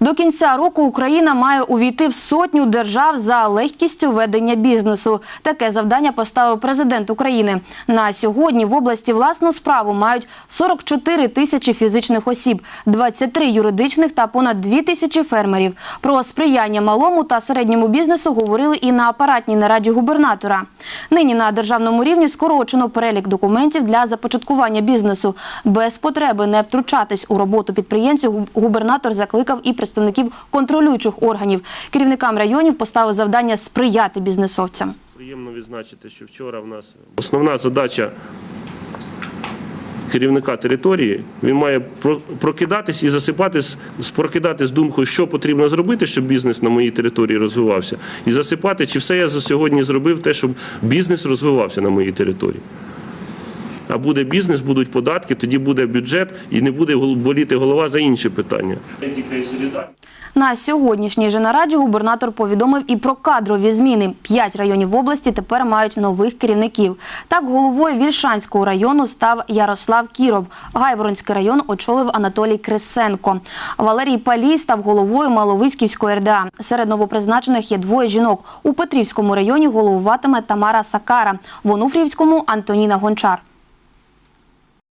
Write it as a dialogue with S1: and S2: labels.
S1: До кінця року Україна має увійти в сотню держав за легкістю ведення бізнесу. Таке завдання поставив президент України. На сьогодні в області власну справу мають 44 тисячі фізичних осіб, 23 юридичних та понад 2 тисячі фермерів. Про сприяння малому та середньому бізнесу говорили і на апаратній нараді губернатора. Нині на державному рівні скорочено перелік документів для започаткування бізнесу. Без потреби не втручатись у роботу підприємців губернатор закликав і представників контролюючих органів. Керівникам районів поставив завдання сприяти бізнесовцям.
S2: Приємно відзначити, що вчора в нас основна задача керівника території, він має про- прокидатись і засипатись, з- прокидати з думкою, що потрібно зробити, щоб бізнес на моїй території розвивався, і засипати, чи все я за сьогодні зробив те, щоб бізнес розвивався на моїй території. А буде бізнес, будуть податки, тоді буде бюджет і не буде боліти голова за інші питання.
S1: На сьогоднішній же нараді губернатор повідомив і про кадрові зміни. П'ять районів області тепер мають нових керівників. Так, головою Вільшанського району став Ярослав Кіров. Гайворонський район очолив Анатолій Крисенко. Валерій Палій став головою Маловиськівської РДА. Серед новопризначених є двоє жінок. У Петрівському районі головуватиме Тамара Сакара, в Онуфріївському Антоніна Гончар.